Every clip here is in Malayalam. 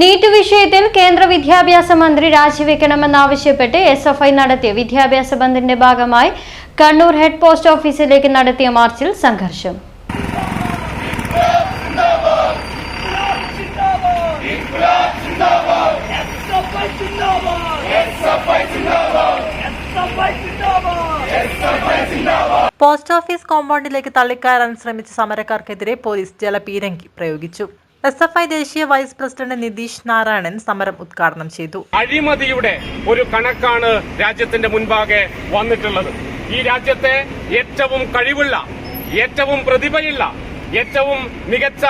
നീറ്റ് വിഷയത്തിൽ കേന്ദ്ര വിദ്യാഭ്യാസ മന്ത്രി രാജിവെക്കണമെന്നാവശ്യപ്പെട്ട് എസ് എഫ് ഐ നടത്തിയ വിദ്യാഭ്യാസ ബന്ദിന്റെ ഭാഗമായി കണ്ണൂർ ഹെഡ് പോസ്റ്റ് ഓഫീസിലേക്ക് നടത്തിയ മാർച്ചിൽ സംഘർഷം. പോസ്റ്റ് ഓഫീസ് കോമ്പൗണ്ടിലേക്ക് തള്ളിക്കയറാൻ ശ്രമിച്ച സമരക്കാർക്കെതിരെ പോലീസ് ജലപീരങ്കി പ്രയോഗിച്ചു. എസ് എഫ് ഐ ദേശീയ വൈസ് പ്രസിഡന്റ് നിതീഷ് നാരായണൻ സമരം ഉദ്ഘാടനം ചെയ്തു. അഴിമതിയുടെ ഒരു കണക്കാണ് രാജ്യത്തിന്റെ മുൻപാകെ വന്നിട്ടുള്ളത്. ഈ രാജ്യത്തെ ഏറ്റവും കഴിവുള്ള ഏറ്റവും പ്രതിഭയുള്ള ഏറ്റവും മികച്ച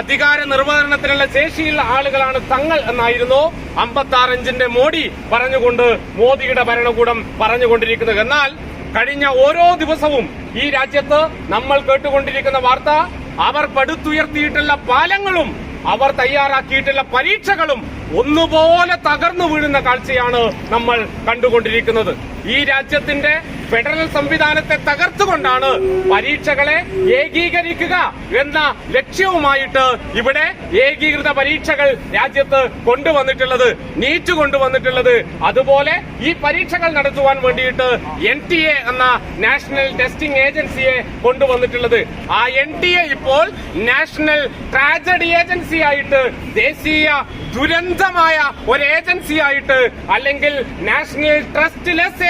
അധികാര നിർവഹണത്തിനുള്ള ശേഷിയുള്ള ആളുകളാണ് തങ്ങൾ എന്നായിരുന്നു അമ്പത്തി ആറഞ്ചിന്റെ മോഡി പറഞ്ഞുകൊണ്ട് മോദിയുടെ ഭരണകൂടം പറഞ്ഞുകൊണ്ടിരിക്കുന്നത്. എന്നാൽ കഴിഞ്ഞ ഓരോ ദിവസവും ഈ രാജ്യത്ത് നമ്മൾ കേട്ടുകൊണ്ടിരിക്കുന്ന വാർത്ത അവർ പടുത്തുയർത്തിയിട്ടുള്ള പാലങ്ങളും അവർ തയ്യാറാക്കിയിട്ടുള്ള പരീക്ഷകളും ഒന്നുപോലെ തകർന്നു വീഴുന്ന കാഴ്ചയാണ് നമ്മൾ കണ്ടുകൊണ്ടിരിക്കുന്നത്. ഈ രാജ്യത്തിന്റെ ഫെഡറൽ സംവിധാനത്തെ തകർത്തുകൊണ്ടാണ് പരീക്ഷകളെ ഏകീകരിക്കുക എന്ന ലക്ഷ്യവുമായിട്ട് ഇവിടെ ഏകീകൃത പരീക്ഷകൾ രാജ്യത്ത് കൊണ്ടുവന്നിട്ടുള്ളത് നീറ്റ് കൊണ്ടുവന്നിട്ടുള്ളത്. അതുപോലെ ഈ പരീക്ഷകൾ നടത്തുവാൻ വേണ്ടിയിട്ട് എൻ ടി എ എന്ന നാഷണൽ ടെസ്റ്റിംഗ് ഏജൻസിയെ കൊണ്ടുവന്നിട്ടുള്ളത്. ആ എൻ ടി എ ഇപ്പോൾ നാഷണൽ ട്രാജഡി ഏജൻസി ആയിട്ട് ദേശീയ ദുരന്തമായ ഒരു ഏജൻസി ആയിട്ട് അല്ലെങ്കിൽ നാഷണൽ ട്രസ്റ്റ്ലെസ് ഏജൻസി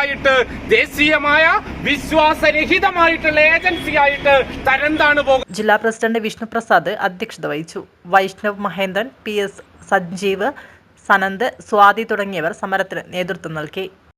ആയിട്ട് ദേശീയമായ വിശ്വാസരഹിതമായിട്ടുള്ള ഏജൻസിയായിട്ട് തരംതാണ് പോകുന്നത്. ജില്ലാ പ്രസിഡന്റ് വിഷ്ണുപ്രസാദ് അധ്യക്ഷത വഹിച്ചു. വൈഷ്ണവ് മഹേന്ദ്രൻ പി എസ് സഞ്ജീവ് സനന്ദ് സ്വാതി തുടങ്ങിയവർ സമരത്തിന് നേതൃത്വം നൽകി.